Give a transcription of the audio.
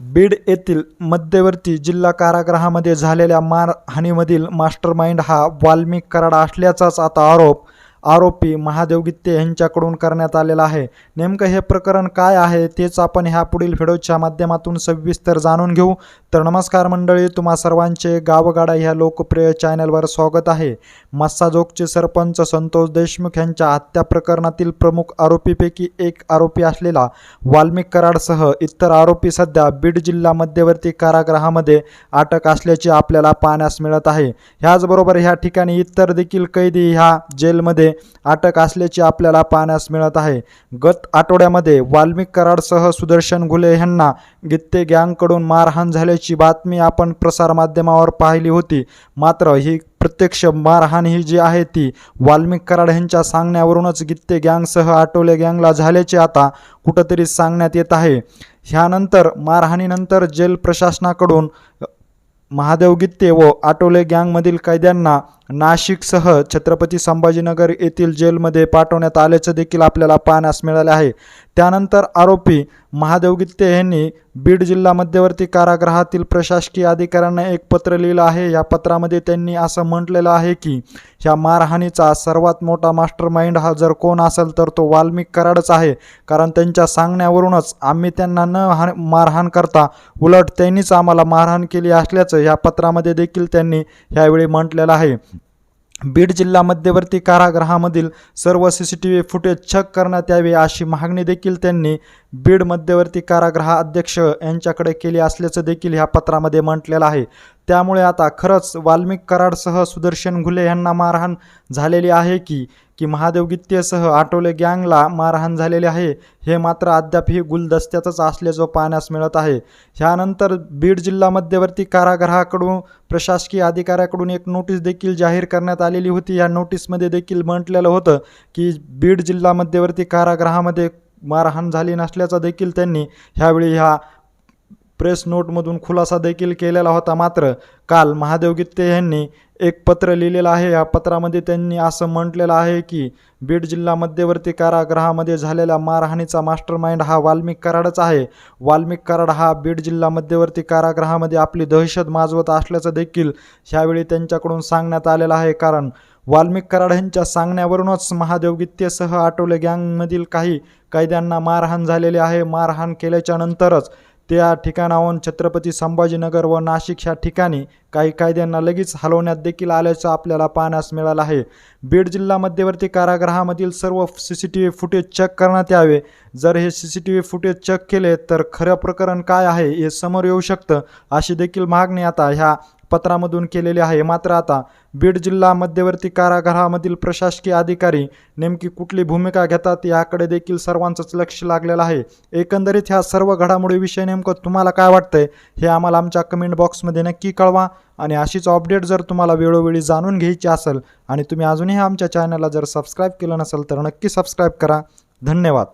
बीड येथील मध्यवर्ती जिल्हा कारागृहामध्ये झालेल्या मारहाणीमधील मास्टरमाइंड हा वाल्मिक कराड असल्याचाच आता आरोप आरोपी महादेव गित्ते यांच्याकडून करण्यात आलेला आहे. नेमकं हे प्रकरण काय आहे तेच आपण ह्या पुढील व्हिडिओच्या माध्यमातून सविस्तर जाणून घेऊ. तर नमस्कार मंडळी तुम्हा सर्वांचे गावगाडा ह्या लोकप्रिय चॅनलवर स्वागत आहे. मस्साजोगचे सरपंच संतोष देशमुख यांच्या हत्या प्रकरणातील प्रमुख आरोपीपैकी एक आरोपी असलेला वाल्मिक कराडसह इतर आरोपी सध्या बीड जिल्हा मध्यवर्ती कारागृहामध्ये अटक असल्याचे आपल्याला पाहण्यास मिळत आहे. ह्याचबरोबर ह्या ठिकाणी इतर देखील कैदी ह्या जेलमध्ये अटक असल्याची आपल्याला पाहण्यास मिळत आहे. गत आठवड्यामध्ये वाल्मिक कराडसह सुदर्शन घुले यांना गित्ते गँगकडून मारहाण झाल्याची बातमी आपण प्रसारमाध्यमावर पाहिली होती. मात्र ही प्रत्यक्ष मारहाण ही जी आहे ती वाल्मिक कराड यांच्या सांगण्यावरूनच गित्ते गँगसह आटोले गँगला झाल्याचे आता कुठंतरी सांगण्यात येत आहे. ह्यानंतर मारहाणीनंतर जेल प्रशासनाकडून महादेव गित्ते व आटोले गँगमधील कैद्यांना नाशिकसह छत्रपती संभाजीनगर येथील जेलमध्ये पाठवण्यात आल्याचं देखील आपल्याला पाहण्यास मिळाले आहे. त्यानंतर आरोपी महादेव गित्ते यांनी बीड जिल्हा मध्यवर्ती कारागृहातील प्रशासकीय अधिकाऱ्यांना एक पत्र लिहिलं आहे. या पत्रामध्ये त्यांनी असं म्हटलेलं आहे की ह्या मारहाणीचा सर्वात मोठा मास्टर माइंड हा जर कोण असेल तर तो वाल्मिक कराडच आहे. कारण त्यांच्या सांगण्यावरूनच आम्ही त्यांना न हाण मारहाण करता उलट त्यांनीच आम्हाला मारहाण केली असल्याचं या पत्रामध्ये देखील त्यांनी ह्यावेळी म्हटलेलं आहे. बीड जिल्हा मध्यवर्ती कारागृहामधील सर्व C C T V footage check करण्यात यावे अशी मागणी देखील त्यांनी बीड मध्यवर्ती कारागृह अध्यक्ष यांच्याकडे केली असल्याचं देखील ह्या पत्रामध्ये म्हटलेलं आहे. त्यामुळे आता खरंच वाल्मिक कराडसह सुदर्शन घुले यांना मारहाण झालेली आहे की की महादेव गित्तेसह आठवले गँगला मारहाण झालेले आहे. हे मात्र अद्यापही गुलदस्त्याचंच गुलदस्त्यातच असल्याचं पाहण्यास मिळत आहे. ह्यानंतर बीड जिल्हा मध्यवर्ती कारागृहाकडून प्रशासकीय अधिकाऱ्याकडून एक नोटीस देखील जाहीर करण्यात आलेली होती. या नोटीसमध्ये देखील म्हटलेलं होतं की बीड जिल्हा मध्यवर्ती कारागृहामध्ये मारहाण झाली नसल्याचा देखील त्यांनी ह्यावेळी ह्या प्रेस नोटमधून खुलासा देखील केलेला होता. मात्र काल महादेव गित्ते यांनी एक पत्र लिहिलेलं आहे. या पत्रामध्ये त्यांनी असं म्हटलेलं आहे की बीड जिल्हा मध्यवर्ती कारागृहामध्ये झालेल्या मारहाणीचा मास्टर माइंड हा वाल्मिक कराडच आहे. वाल्मिक कराड हा बीड जिल्हा मध्यवर्ती कारागृहामध्ये आपली दहशत माजवत असल्याचं देखील ह्यावेळी त्यांच्याकडून सांगण्यात आलेलं आहे. कारण वाल्मिक कराड यांच्या सांगण्यावरूनच महादेव गित्तेसह आटोले गँगमधील काही कैद्यांना मारहाण झालेली आहे. मारहाण केल्याच्या नंतरच त्या ठिकाणाहून छत्रपती संभाजीनगर व नाशिक ह्या ठिकाणी काही कायद्यांना लगेच हलवण्यात देखील आल्याचं आपल्याला पाहण्यास मिळालं आहे. बीड जिल्हा मध्यवर्ती कारागृहामधील सर्व C C T V footage check करण्यात यावे. जर हे C C T V footage check केले तर खरं प्रकरण काय आहे हे समोर येऊ शकतं अशी देखील मागणी आता ह्या पत्रामधून केलेली आहे. मात्र आता बीड जिल्हा मध्यवर्ती कारागृहामधील प्रशासकीय अधिकारी नेमकी कुठली भूमिका घेतात याकडे देखील सर्वांचंच लक्ष लागलेलं आहे. एकंदरीत ह्या सर्व घडामोडीविषयी नेमकं तुम्हाला काय वाटतंय हे आम्हाला आमच्या कमेंट बॉक्समध्ये नक्की कळवा आणि अशीच अपडेट जर तुम्हाला वेळोवेळी जाणून घ्यायची असेल आणि तुम्ही अजूनही आमच्या चॅनलला जर सबस्क्राईब केलं नसेल तर नक्की सबस्क्राईब करा. धन्यवाद.